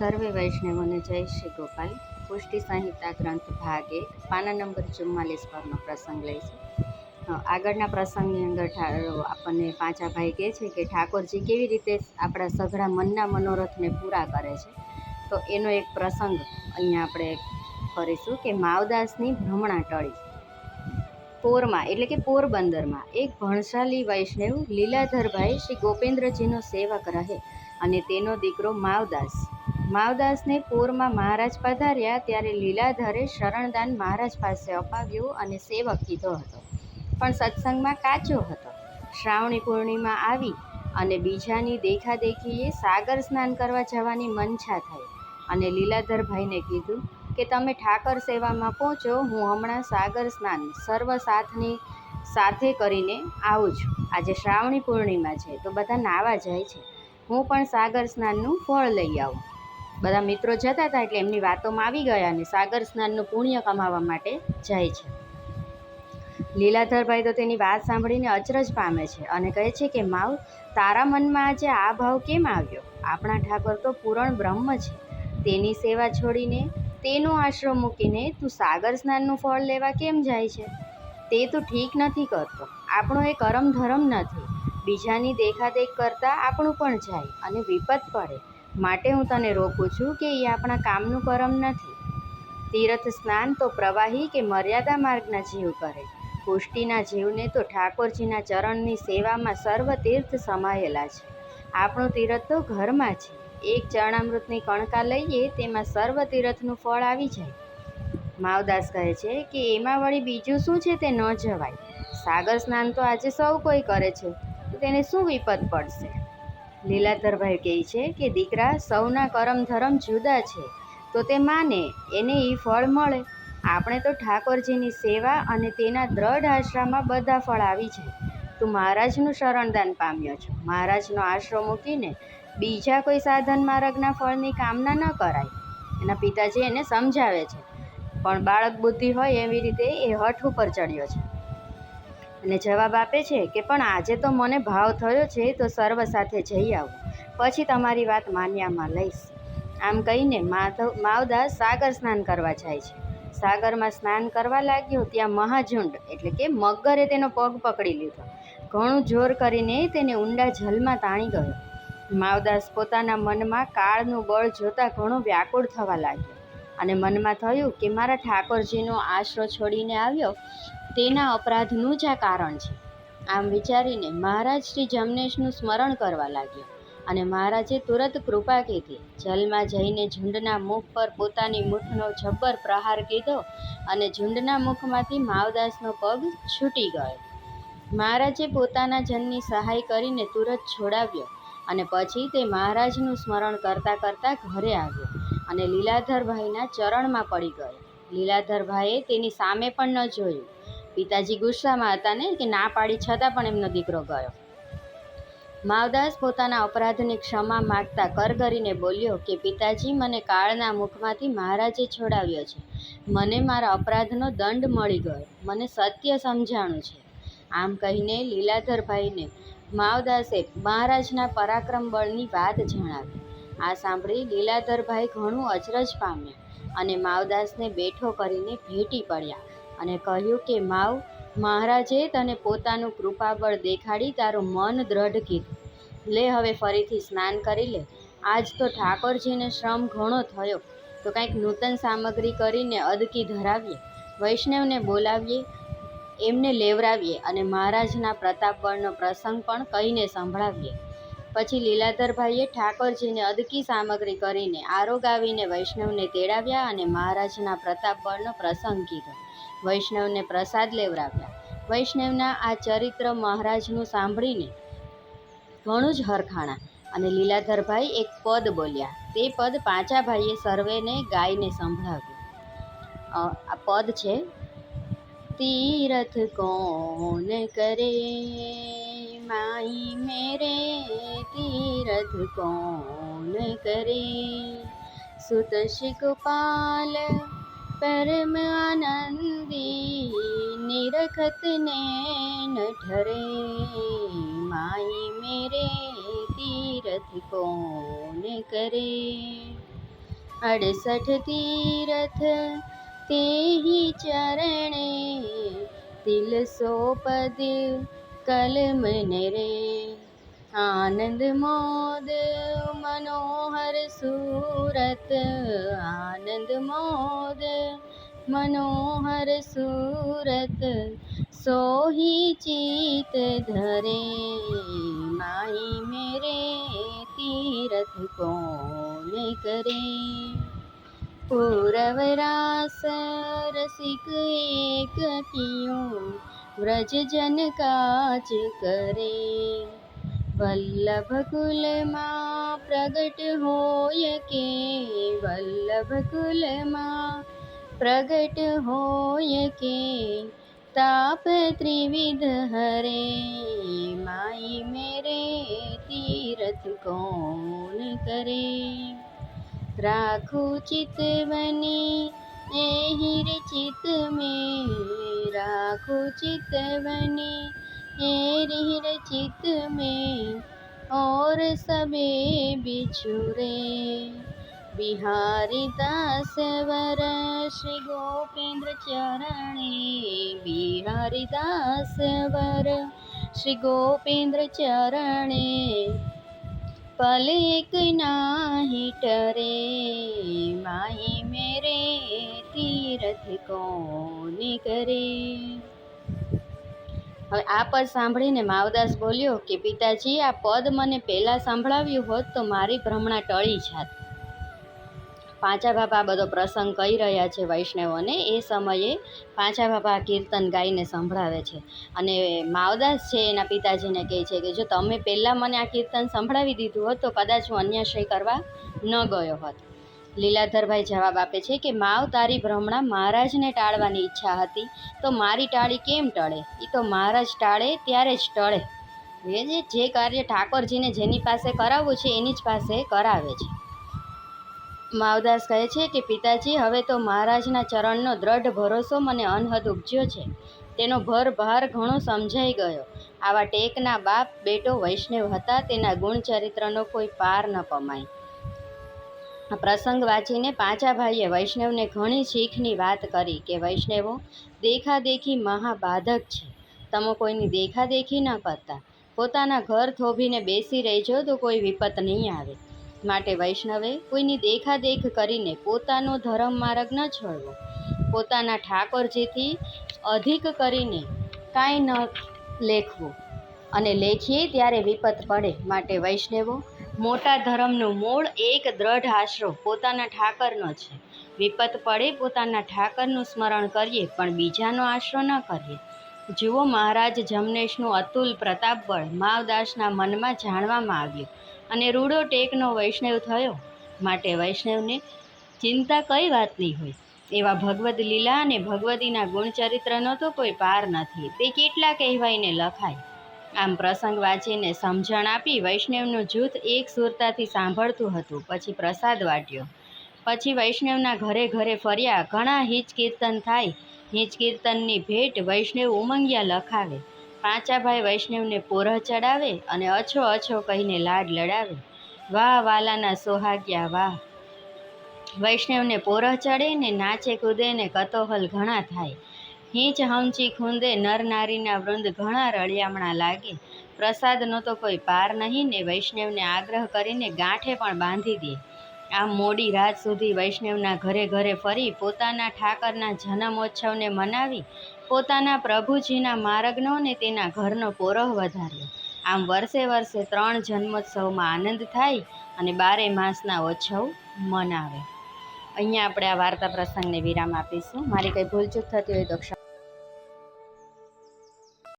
સર્વે વૈષ્ણવોને જય શ્રી ગોપાલ. પુષ્ટિ સંહિતા ગ્રંથ ભાગ એક, પાના નંબર ચુમ્માલીસ પરનો પ્રસંગ લઈશું આગળના પ્રસંગની અંદર આપણને પાંચા ભાઈ કહે છે કે ઠાકોરજી કેવી રીતે આપણા સઘળા મનના મનોરથને પૂરા કરે છે. તો એનો એક પ્રસંગ અહીંયા આપણે કરીશું કે માવદાસની ભ્રમણા ટળી. પોરમાં, એટલે કે પોરબંદરમાં, એક ભણશાલી વૈષ્ણવ લીલાધરભાઈ શ્રી ગોપેન્દ્રજીનો સેવક રહે અને તેનો દીકરો માવદાસ. માવદાસને પોરમાં મહારાજ પધાર્યા ત્યારે લીલાધરે શરણદાન મહારાજ પાસે અપાવ્યું અને સેવક કીધો હતો. પણ સત્સંગમાં કાચો હતો. શ્રાવણી પૂર્ણિમા આવી અને બીજાની દેખાદેખીએ સાગર સ્નાન કરવા જવાની મનછા થઈ અને લીલાધરભાઈને કીધું કે, તમે ઠાકર સેવામાં પહોંચો, હું હમણાં સાગર સ્નાન સર્વ સાથની સાથે કરીને આવું છું. આજે શ્રાવણી પૂર્ણિમા છે, તો બધા નાવા જાય છે. હું પણ સાગર સ્નાનનું ફળ લઈ આવું. બધા મિત્રો જતા હતા એટલે એમની વાતોમાં આવી ગયા અને સાગર સ્નાનનું પુણ્ય કમાવા માટે જાય છે. લીલાધરભાઈ તો તેની વાત સાંભળીને અચરજ પામે છે અને કહે છે કે, માવ, તારા મનમાં આજે આ ભાવ કેમ આવ્યો? આપણા ઠાકોર તો પૂરણ બ્રહ્મ છે. તેની સેવા છોડીને તેનો આશ્રમ મૂકીને તું સાગર સ્નાનનું ફળ લેવા કેમ જાય છે? તે તું ઠીક નથી કરતો. આપણો એ કરમ ધરમ નથી. બીજાની દેખાદેખ કરતાં આપણું પણ જાય અને વિપત પડે. માટે હું તને રોકું છું કે એ આપણા કામનું કરમ નથી. તીર્થ સ્નાન તો પ્રવાહી કે મર્યાદા માર્ગના જીવ કરે. પુષ્ટિના જીવને તો ઠાકોરજીના ચરણની સેવામાં સર્વ તીર્થ સમાયેલા છે. આપણું તીર્થ તો ઘરમાં છે. એક ચરણામૃતની કણકા લઈએ તેમાં સર્વ તીર્થનું ફળ આવી જાય. માવદાસ કહે છે કે એમાં વળી બીજું શું છે તે ન જવાય. સાગર સ્નાન તો આજે સૌ કોઈ કરે છે. તો તેને શું વિપત પડશે? લીલાધરભાઈ કહે છે કે દીકરા સૌના કરમ ધરમ જુદા છે, તો તે માને, એને એ ફળ મળે. આપણે તો ઠાકોરજીની સેવા અને તેના દ્રઢ આશ્રમમાં બધા ફળ આવી જાય. તું મહારાજનું શરણદાન પામ્યો છો. મહારાજનો આશરો મૂકીને બીજા કોઈ સાધન માર્ગના ફળની કામના ન કરાય. એના પિતાજી એને સમજાવે છે. પણ બાળક બુદ્ધિ હોય એવી રીતે એ હઠ ઉપર ચડ્યો છે. અને જવાબ આપે છે કે પણ આજે તો મને ભાવ થયો છે, તો સર્વ સાથે જઈ આવું. પછી તમારી વાત માન્યામાં લઈશ. આમ કહીને માધવ, માવદાસ સાગર સ્નાન કરવા જાય છે. સાગરમાં સ્નાન કરવા લાગ્યો ત્યાં મહાઝુંડ, એટલે કે મગરે તેનો પગ પકડી લીધો. ઘણું જોર કરીને તેને ઊંડા જલમાં તાણી ગયો. માવદાસ પોતાના મનમાં કાળનું બળ જોતાં ઘણો વ્યાકુળ થવા લાગ્યો. અને મનમાં થયું કે મારા ઠાકોરજીનો આશરો છોડીને આવ્યો તેના અપરાધનું જ આ કારણ છે. આમ વિચારીને મહારાજ શ્રી જમનેશનું સ્મરણ કરવા લાગ્યો અને મહારાજે તુરત કૃપા કીધી. જલમાં જઈને ઝુંડના મુખ પર પોતાની મુઠનો જબ્બર પ્રહાર કીધો અને ઝુંડના મુખમાંથી માવદાસનો પગ છૂટી ગયો. મહારાજે પોતાના જનની સહાય કરીને તુરત છોડાવ્યો અને પછી તે મહારાજનું સ્મરણ કરતાં કરતાં ઘરે આવ્યો અને લીલાધરભાઈના ચરણમાં પડી ગયો. લીલાધરભાઈએ તેની સામે પણ ન જોયું. પિતાજી ગુસ્સામાં હતા ને, કે ના પાડી છતાં પણ એમનો દીકરો ગયો. માવદાસ પોતાના અપરાધની ક્ષમા માગતા કરગરીને બોલ્યો કે, પિતાજી, મને કાળના મુખમાંથી મહારાજે છોડાવ્યો છે. મને મારા અપરાધનો દંડ મળી ગયો. મને સત્ય સમજાણું છે. આમ કહીને લીલાધરભાઈને માવદાસે મહારાજના પરાક્રમ બળની વાત જણાવી. આ સાંભળી લીલાધરભાઈ ઘણું અચરજ પામ્યા અને માવદાસને બેઠો કરીને ભેટી પડ્યા. અને કહ્યું કે, માવ, મહારાજે તને પોતાનું કૃપાબળ દેખાડી તારું મન દ્રઢ કીધું. લે, હવે ફરીથી સ્નાન કરી લે. આજ તો ઠાકોરજીને શ્રમ ઘણો થયો. તો કંઈક નૂતન સામગ્રી કરીને અદકી ધરાવીએ. વૈષ્ણવને બોલાવીએ, એમને લેવરાવીએ અને મહારાજના પ્રતાપબળનો પ્રસંગ પણ કહીને સંભળાવીએ. પછી લીલાધરભાઈએ ઠાકોરજીને અદકી સામગ્રી કરીને આરોગાવીને વૈષ્ણવને તેડાવ્યા અને મહારાજના પ્રતાપબળનો પ્રસંગ કીધો. વૈષ્ણવને પ્રસાદ લેવડાવ્યા. વૈષ્ણવના આ ચરિત્ર મહારાજનું સાંભળીને ઘણું જ હરખાણા અને લીલાધરભાઈ એક પદ બોલ્યા. તે પદ પાંચાભાઈએ સર્વેને ગાઈને સંભળાવ્યું. આ પદ છે, તીરથ કોણ કરે? માઈ મેરે તીરથ કોણ કરે? સુત શિકપાલ પરમ આનંદી નિરખત નૈન ઠરે. માઈ મેરે તીરથ કોણ કરે? અડસઠ તીરથ તેહી ચરણે તિલ સો પદ કલમને રે આનંદ મોદ મનોહર સુરત આનંદ મોદ મનોહર સુરત સોહી ચિત ધરે માઈ મેરે તીરથ કોણ કરે પૂરવ રાસ રસિક એક પિયો વ્રજ જન કાચ કરે વલ્લભ કુલમાં પ્રગટ હોય કે વલ્લભ કુલમાં પ્રગટ હોય કે? તાપ ત્રિવિધ હરે, માઈ મેરે તીરથ કોણ કરે? રાખું ચિતવની એહિર ચિત में રાખું ચિતવની तेरी रचित में और सबे बिछुरे। बिहारी दास वर श्री गोपेंद्र चरणे। बिहारी दास वर श्री गोपेंद्र चरणे। पल एक नाही टरे। माई मेरे तीरथ कौन करे? હવે આ પદ સાંભળીને માવદાસ બોલ્યો કે, પિતાજી, આ પદ મને પહેલાં સંભળાવ્યું હોત તો મારી ભ્રમણા ટળી જાત. પાંચા બાપા બધો પ્રસંગ કહી રહ્યા છે વૈષ્ણવોને. એ સમયે પાંચા બાપા કીર્તન ગાઈને સંભળાવે છે. અને માવદાસ છે એના પિતાજીને કહે છે કે, જો તમે પહેલાં મને આ કીર્તન સંભળાવી દીધું હોત તો કદાચ હું અન્યાશય કરવા ન ગયો હોત. લીલાધરભાઈ જવાબ આપે છે કે માવ તારી ભ્રમણા મહારાજને ટાળવાની ઈચ્છા હતી. તો મારી ટાળી કેમ ટળે? એ તો મહારાજ ટાળે ત્યારે જ ટળે. એ જે જે કાર્ય ઠાકોરજીને જેની પાસે કરાવવું છે એની જ પાસે કરાવે છે. માવદાસ કહે છે કે પિતાજી, હવે તો મહારાજના ચરણનો દ્રઢ ભરોસો મને અનહદ ઉપજ્યો છે. તેનો ભર ભાર ઘણો સમજાઈ ગયો. આવા ટેકના બાપ બેટો વૈષ્ણવ હતા, તેના ગુણ ચરિત્રનો કોઈ પાર ન પમાય પ્રસંગ વાંચીને પાંચા ભાઈએ વૈષ્ણવને ઘણી શીખની વાત કરી કે, વૈષ્ણવો, દેખાદેખી મહાબાધક છે. તમે કોઈની દેખાદેખી ન કરતા. પોતાના ઘર થોભીને બેસી રહેજો તો કોઈ વિપત નહીં આવે. માટે વૈષ્ણવે કોઈની દેખાદેખ કરીને પોતાનો ધર્મ માર્ગ ન છોડવો. પોતાના ઠાકોરજીથી અધિક કરીને કાંઈ ન લેખવું. અને લેખીએ ત્યારે વિપત પડે. માટે વૈષ્ણવો મોટા ધર્મનું મૂળ એક દ્રઢ આશરો પોતાના ઠાકરનો છે. વિપત પડે પોતાના ઠાકરનું સ્મરણ કરીએ, પણ બીજાનો આશરો ન કરીએ. જુઓ મહારાજ જમનેશનું અતુલ પ્રતાપબળ માવદાસના મનમાં જાણવામાં આવ્યું અને રૂડો ટેકનો વૈષ્ણવ થયો. માટે વૈષ્ણવને ચિંતા કઈ વાતની હોય. એવા ભગવદ લીલા અને ભગવતીના ગુણચરિત્રનો તો કોઈ પાર નથી. તે કેટલા કહેવાયને લખાય. આમ પ્રસંગ વાંચીને સમજણ આપી વૈષ્ણવનું જૂથ એક સુરતાથી સાંભળતું હતું. પછી પ્રસાદ વાટ્યો. પછી વૈષ્ણવના ઘરે ઘરે ફર્યા. ઘણા હિચ કીર્તન થાય. હિચ કીર્તનની ભેટ વૈષ્ણવ ઉમંગ્યા લખાવે. પાંચાભાઈ વૈષ્ણવને પોરહ ચડાવે અને અછો અછો કહીને લાડ લડાવે. વાહ વાલાના સોહાગ્યા વાહ. વૈષ્ણવને પોરહ ચડે ને નાચે કૂદે ને કતોહલ ઘણા થાય. હીંચ હમચી ખૂંદે નર નારીના વૃંદ ઘણા રળિયામણા લાગે. પ્રસાદનો તો કોઈ પાર નહીં ને વૈષ્ણવને આગ્રહ કરીને ગાંઠે પણ બાંધી દે. આમ મોડી રાત સુધી વૈષ્ણવના ઘરે ઘરે ફરી પોતાના ઠાકરના જન્મોત્સવને મનાવી પોતાના પ્રભુજીના માર્ગનો ને તેના ઘરનો પોરહ વધાર્યો. આમ વર્ષે વર્ષે ત્રણ જન્મોત્સવમાં આનંદ થાય અને બારે માસના ઉત્સવ મનાવે. અહીંયા આપણે આ વાર્તા પ્રસંગને વિરામ આપીશું. મારી કંઈ ભૂલચૂક થતી હોય તો